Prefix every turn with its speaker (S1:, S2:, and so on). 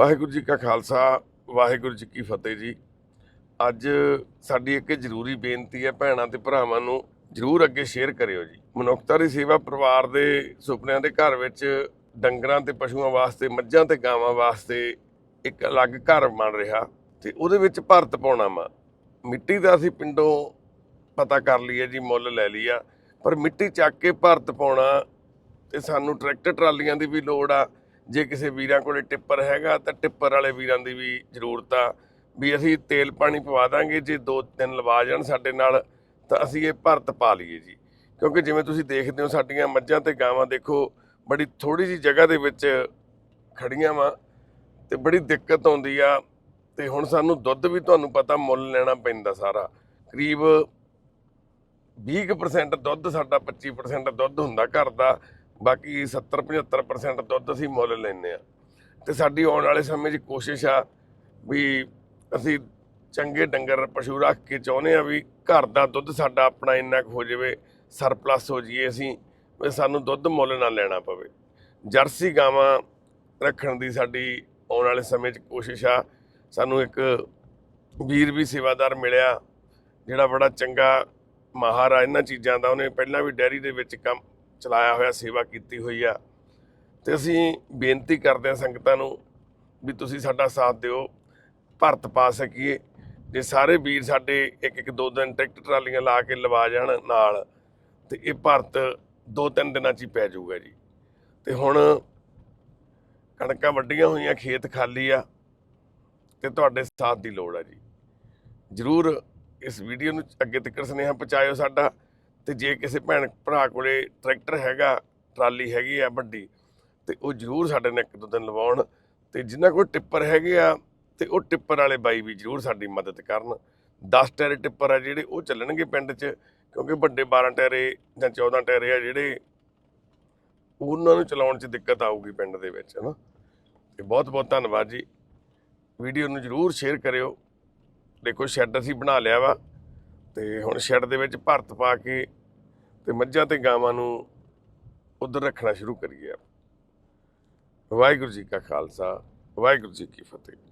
S1: ਵਾਹਿਗੁਰੂ ਜੀ ਕਾ ਖਾਲਸਾ, ਵਾਹਿਗੁਰੂ ਜੀ ਕੀ ਫਤਿਹ ਜੀ। ਅੱਜ ਸਾਡੀ ਇੱਕ ਜ਼ਰੂਰੀ ਬੇਨਤੀ ਹੈ ਭੈਣਾਂ ਤੇ ਭਰਾਵਾਂ ਨੂੰ, ਜਰੂਰ ਅੱਗੇ ਸ਼ੇਅਰ ਕਰਿਓ ਜੀ। ਮਨੁੱਖਤਾ ਦੀ ਸੇਵਾ ਪਰਿਵਾਰ ਦੇ ਸੁਪਨਿਆਂ ਦੇ ਘਰ ਵਿੱਚ ਡੰਗਰਾਂ ਤੇ ਪਸ਼ੂਆਂ ਵਾਸਤੇ, ਮੱਝਾਂ ਤੇ ਗਾਵਾਂ ਵਾਸਤੇ ਇੱਕ ਅਲੱਗ ਘਰ ਬਣ ਰਿਹਾ ਤੇ ਉਹਦੇ ਵਿੱਚ ਭਰਤ ਪਾਉਣਾ ਵਾ। ਮਿੱਟੀ ਦਾ ਅਸੀਂ ਪਿੰਡੋਂ ਪਤਾ ਕਰ ਲਈਏ ਜੀ, ਮੁੱਲ ਲੈ ਲਿਆ ਪਰ ਮਿੱਟੀ ਚੱਕ ਕੇ ਭਰਤ ਪਾਉਣਾ ਤੇ ਸਾਨੂੰ ਟਰੈਕਟਰ ਟਰਾਲੀਆਂ ਦੀ ਵੀ ਲੋੜ ਆ। ਜੇ ਕਿਸੇ ਵੀਰਾਂ ਕੋਲੇ ਟਿੱਪਰ ਹੈਗਾ ਤਾਂ ਟਿੱਪਰ ਵਾਲੇ ਵੀਰਾਂ ਦੀ ਵੀ ਜ਼ਰੂਰਤ ਆ, ਵੀ ਅਸੀਂ ਤੇਲ ਪਾਣੀ ਪਵਾ ਦਾਂਗੇ, ਜੇ ਦੋ ਤਿੰਨ ਲਵਾ ਜਾਣ ਸਾਡੇ ਨਾਲ, ਤਾਂ ਅਸੀਂ ਇਹ ਭਰਤ ਪਾ ਲਈਏ ਜੀ। ਕਿਉਂਕਿ ਜਿਵੇਂ ਤੁਸੀਂ ਦੇਖਦੇ ਹੋ, ਸਾਡੀਆਂ ਮੱਝਾਂ ਤੇ ਗਾਵਾਂ ਦੇਖੋ, ਬੜੀ ਥੋੜੀ ਜੀ ਜਗ੍ਹਾ ਦੇ ਵਿੱਚ ਖੜੀਆਂ ਵਾ ਤੇ ਬੜੀ ਦਿੱਕਤ ਆਉਂਦੀ ਆ ਤੇ ਹੁਣ ਸਾਨੂੰ ਦੁੱਧ ਵੀ ਤੁਹਾਨੂੰ ਪਤਾ ਮੁੱਲ ਲੈਣਾ ਪੈਂਦਾ ਸਾਰਾ। ਕਰੀਬ 20% ਦੁੱਧ, ਸਾਡਾ 25% ਦੁੱਧ ਹੁੰਦਾ ਘਰ ਦਾ। ਬਾਕੀ 70 75% ਦੁੱਧ ਅਸੀਂ ਮੁੱਲ ਲੈਂਦੇ ਆ ਤੇ ਸਾਡੀ ਆਉਣ ਵਾਲੇ ਸਮੇਂ 'ਚ ਕੋਸ਼ਿਸ਼ ਆ ਵੀ ਅਸੀਂ ਚੰਗੇ ਡੰਗਰ, ਪਸ਼ੂ ਰੱਖ ਕੇ ਚਾਹੁੰਦੇ ਆ ਵੀ ਘਰ ਦਾ ਦੁੱਧ ਸਾਡਾ ਆਪਣਾ ਇੰਨਾ ਕੁ ਹੋ ਜਾਵੇ, ਸਰਪਲਸ ਹੋ ਜਾਈਏ ਅਸੀਂ, ਵੀ ਸਾਨੂੰ ਦੁੱਧ ਮੁੱਲ ਨਾ ਲੈਣਾ ਪਵੇ। ਜਰਸੀ ਗਾਵਾਂ ਰੱਖਣ ਦੀ ਸਾਡੀ ਆਉਣ ਵਾਲੇ ਸਮੇਂ 'ਚ ਕੋਸ਼ਿਸ਼ ਆ। ਸਾਨੂੰ ਇੱਕ ਵੀਰ ਵੀ ਸੇਵਾਦਾਰ ਮਿਲਿਆ, ਜਿਹੜਾ ਬੜਾ ਚੰਗਾ ਮਾਹਰ ਆ ਇਹਨਾਂ ਚੀਜ਼ਾਂ ਦਾ, ਉਹਨੇ ਪਹਿਲਾਂ ਵੀ ਡੈਰੀ ਦੇ ਵਿੱਚ ਕੰਮ ਚਲਾਇਆ ਹੋਇਆ, ਸੇਵਾ ਕੀਤੀ ਹੋਈ ਆ। ਤੇ ਅਸੀਂ ਬੇਨਤੀ ਕਰਦੇ ਹਾਂ ਸੰਗਤਾਂ ਨੂੰ ਵੀ ਤੁਸੀਂ ਸਾਡਾ ਸਾਥ ਦਿਓ, ਭਰਤ ਪਾ ਸਕੀਏ। ਜੇ ਸਾਰੇ ਵੀਰ ਸਾਡੇ ਇੱਕ ਇੱਕ ਦੋ ਦਿਨ ਟਰੈਕਟਰ ਟਰਾਲੀਆਂ ਲਾ ਕੇ ਲਵਾ ਜਾਣ ਨਾਲ, ਤੇ ਇਹ ਭਰਤ ਦੋ ਤਿੰਨ ਦਿਨਾਂ 'ਚ ਹੀ ਪੈ ਜਾਊਗਾ ਜੀ। ਤੇ ਹੁਣ ਕਣਕਾਂ ਵੱਡੀਆਂ ਹੋਈਆਂ, ਖੇਤ ਖਾਲੀ ਆ, ਤੇ ਤੁਹਾਡੇ ਸਾਥ ਦੀ ਲੋੜ ਆ ਜੀ। ਜਰੂਰ ਇਸ ਵੀਡੀਓ ਨੂੰ ਅੱਗੇ ਤੱਕ ਸੁਨੇਹਾ ਪਹੁੰਚਾਇਓ ਸਾਡਾ। ਤੇ ਜੇ ਕਿਸੇ ਭੈਣ ਭਰਾ ਕੋਲੇ ਟਰੈਕਟਰ ਹੈਗਾ, ਟਰਾਲੀ ਹੈਗੀ ਆ ਵੱਡੀ, ਤੇ ਉਹ ਜਰੂਰ ਸਾਡੇ ਨਾਲ ਇੱਕ ਦੋ ਦਿਨ ਲਵਾਉਣ, ਤੇ ਜਿਨ੍ਹਾਂ ਕੋਲ ਟਿੱਪਰ ਹੈਗੇ ਆ, ਤੇ ਉਹ ਟਿੱਪਰ ਵਾਲੇ ਬਾਈ ਵੀ ਜਰੂਰ ਸਾਡੀ ਮਦਦ ਕਰਨ। 10 ਟਾਇਰ ਟਿੱਪਰ ਆ ਜਿਹੜੇ ਉਹ ਚੱਲਣਗੇ ਪਿੰਡ 'ਚ, ਕਿਉਂਕਿ ਵੱਡੇ 12 ਟਾਇਰੇ ਜਾਂ 14 ਟਾਇਰੇ ਆ ਜਿਹੜੇ ਉਹਨਾਂ ਨੂੰ ਚਲਾਉਣ 'ਚ ਦਿੱਕਤ ਆਊਗੀ ਪਿੰਡ ਦੇ ਵਿੱਚ, ਹਨਾ। ਤੇ ਬਹੁਤ ਬਹੁਤ ਧੰਨਵਾਦ ਜੀ। ਵੀਡੀਓ ਨੂੰ ਜਰੂਰ ਸ਼ੇਅਰ ਕਰਿਓ। ਦੇਖੋ, ਸ਼ੈੱਡ ਅਸੀਂ ਬਣਾ ਲਿਆ ਵਾ। ਤੇ ਹੁਣ ਸ਼ੈੱਡ ਦੇ ਵਿੱਚ ਭਰਤ ਪਾ ਕੇ ਤੇ ਮੱਝਾਂ ਤੇ ਗਾਵਾਂ ਨੂੰ ਉਧਰ ਰੱਖਣਾ ਸ਼ੁਰੂ ਕਰੀਏ ਵਾਹਿਗੁਰੂ ਜੀ ਕਾ ਖਾਲਸਾ, ਵਾਹਿਗੁਰੂ ਜੀ ਕੀ ਫਤਿਹ।